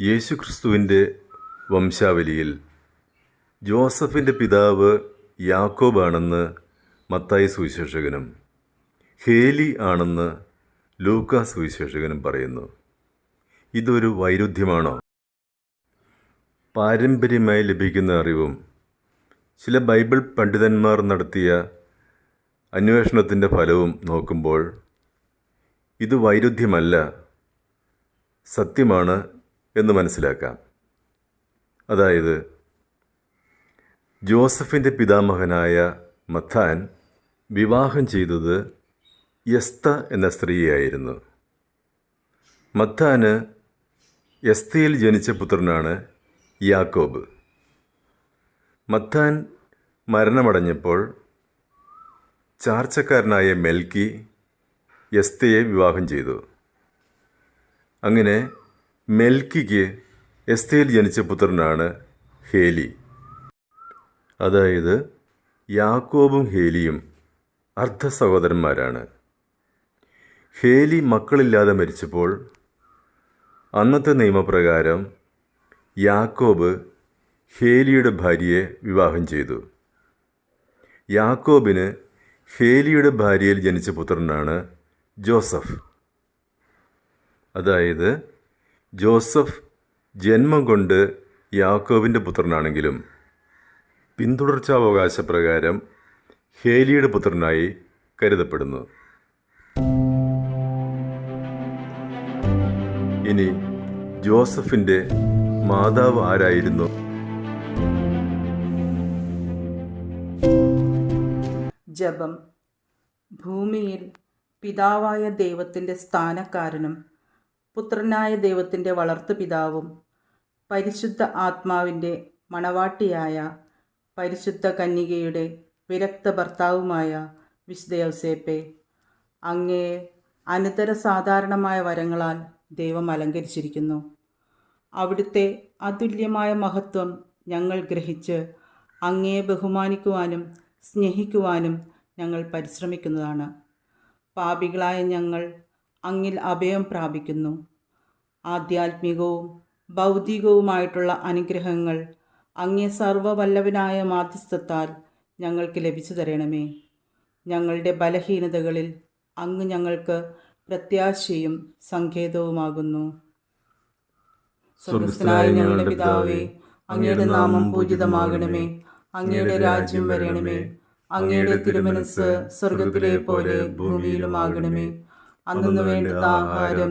യേശുക്രിസ്തുവിന്റെ വംശാവലിയിൽ ജോസഫിന്റെ പിതാവ് യാക്കോബാണെന്ന് മത്തായി സുവിശേഷകനും ഹേലി ആണെന്ന് ലൂക്ക സുവിശേഷകനും പറയുന്നു. ഇതൊരു വൈരുദ്ധ്യമാണോ? പാരമ്പര്യമായി ലഭിക്കുന്ന അറിവും ചില ബൈബിൾ പണ്ഡിതന്മാർ നടത്തിയ അന്വേഷണത്തിന്റെ ഫലവും നോക്കുമ്പോൾ ഇത് വൈരുദ്ധ്യമല്ല സത്യമാണ് എന്ന് മനസ്സിലാക്കാം. അതായത് ജോസഫിന്റെ പിതാമഹനായ മത്താൻ വിവാഹം ചെയ്തത് യസ്ത എന്ന സ്ത്രീയായിരുന്നു. മത്താന് യസ്തയിൽ ജനിച്ച പുത്രനാണ് യാക്കോബ്. മത്താൻ മരണമടഞ്ഞപ്പോൾ ചാർച്ചക്കാരനായ മെൽക്കി യസ്തയെ വിവാഹം ചെയ്തു. അങ്ങനെ മെൽക്കിക്ക് എസ്തയിൽ ജനിച്ച പുത്രനാണ് ഹേലി. അതായത് യാക്കോബും ഹേലിയും അർദ്ധ സഹോദരന്മാരാണ്. ഹേലി മക്കളില്ലാതെ മരിച്ചപ്പോൾ അന്നത്തെ നിയമപ്രകാരം യാക്കോബ് ഹേലിയുടെ ഭാര്യയെ വിവാഹം ചെയ്തു. യാക്കോബിന് ഹേലിയുടെ ഭാര്യയിൽ ജനിച്ച പുത്രനാണ് ജോസഫ്. അതായത് ജോസഫ് ജന്മം കൊണ്ട് യാക്കോബിന്റെ പുത്രനാണെങ്കിലും പിന്തുടർച്ചാവകാശപ്രകാരം ഹേലിയുടെ പുത്രനായി കരുതപ്പെടുന്നു. ഇനി ജോസഫിന്റെ മാതാവ് ആരായിരുന്നു? ജപം. ഭൂമിയിൽ പിതാവായ ദൈവത്തിന്റെ സ്ഥാനക്കാരനും പുത്രനായ ദൈവത്തിന്റെ വളർത്തു പിതാവും പരിശുദ്ധ ആത്മാവിന്റെ മണവാട്ടിയായ പരിശുദ്ധ കന്യകയുടെ വിരക്ത ഭർത്താവുമായ വിശുദ്ധ യൗസേപ്പെ അങ്ങയെ അനന്തര സാധാരണമായ വരങ്ങളാൽ ദൈവം അലങ്കരിച്ചിരിക്കുന്നു. അവിടുത്തെ അതുല്യമായ മഹത്വം ഞങ്ങൾ ഗ്രഹിച്ച് അങ്ങയെ ബഹുമാനിക്കുവാനും സ്നേഹിക്കുവാനും ഞങ്ങൾ പരിശ്രമിക്കുന്നതാണ്. പാപികളായ ഞങ്ങൾ അങ്ങിൽ അഭയം പ്രാപിക്കുന്നു. ആധ്യാത്മികവും ഭൗതികവുമായിട്ടുള്ള അനുഗ്രഹങ്ങൾ അങ്ങേ സർവവല്ലവനായ മാധ്യസ്ഥത്താൽ ഞങ്ങൾക്ക് ലഭിച്ചു തരണമേ. ഞങ്ങളുടെ ബലഹീനതകളിൽ അങ്ങ് ഞങ്ങൾക്ക് പ്രത്യാശയും സങ്കേതവുമാകുന്നു. ഞങ്ങളുടെ പിതാവേ അങ്ങയുടെ നാമം പൂജിതമാകണമേ. അങ്ങയുടെ രാജ്യം വരണമേ. അങ്ങയുടെ തിരുമനസ് സ്വർഗത്തിലെ പോലെ ഭൂമിയിലുമാകണമേ. അന്നു വേണ്ടുന്ന ആഹാരം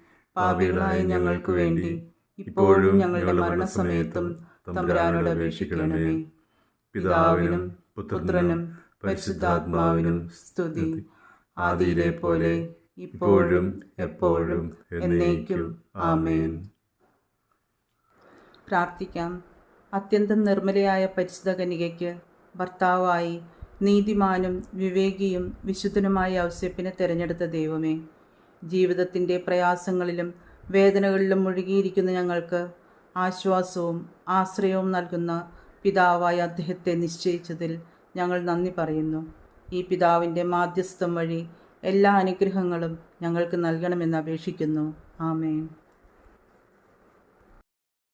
പാപികളായ ഞങ്ങൾക്ക് വേണ്ടി ഇപ്പോഴും ഞങ്ങളുടെ മരണസമയത്തും തമ്പുരാനോട് അപേക്ഷിക്കണമേ. പിതാവിനും പുത്രനും പരിശുദ്ധാത്മാവിനും സ്തുതി. ആദിയിലെ പോലെ ഇപ്പോഴും എപ്പോഴും എന്നേക്കും ആമേൻ. പ്രാർത്ഥിക്കാം. അത്യന്തം നിർമ്മലയായ പരിശുദ്ധ കനികയ്ക്ക് ഭർത്താവായി നീതിമാനും വിവേകിയും വിശുദ്ധനുമായ ഔസ്യപ്പിനെ തിരഞ്ഞെടുത്ത ദൈവമേ ജീവിതത്തിന്റെ പ്രയാസങ്ങളിലും വേദനകളിലും മുഴുകിയിരിക്കുന്ന ഞങ്ങൾക്ക് ആശ്വാസവും ആശ്രയവും നൽകുന്ന പിതാവായ അദ്ദേഹത്തെ നിശ്ചയിച്ചതിൽ ഞങ്ങൾ നന്ദി പറയുന്നു. ഈ പിതാവിന്റെ മാധ്യസ്ഥം വഴി എല്ലാ അനുഗ്രഹങ്ങളും ഞങ്ങൾക്ക് നൽകണമെന്ന് അപേക്ഷിക്കുന്നു. ആമേൻ.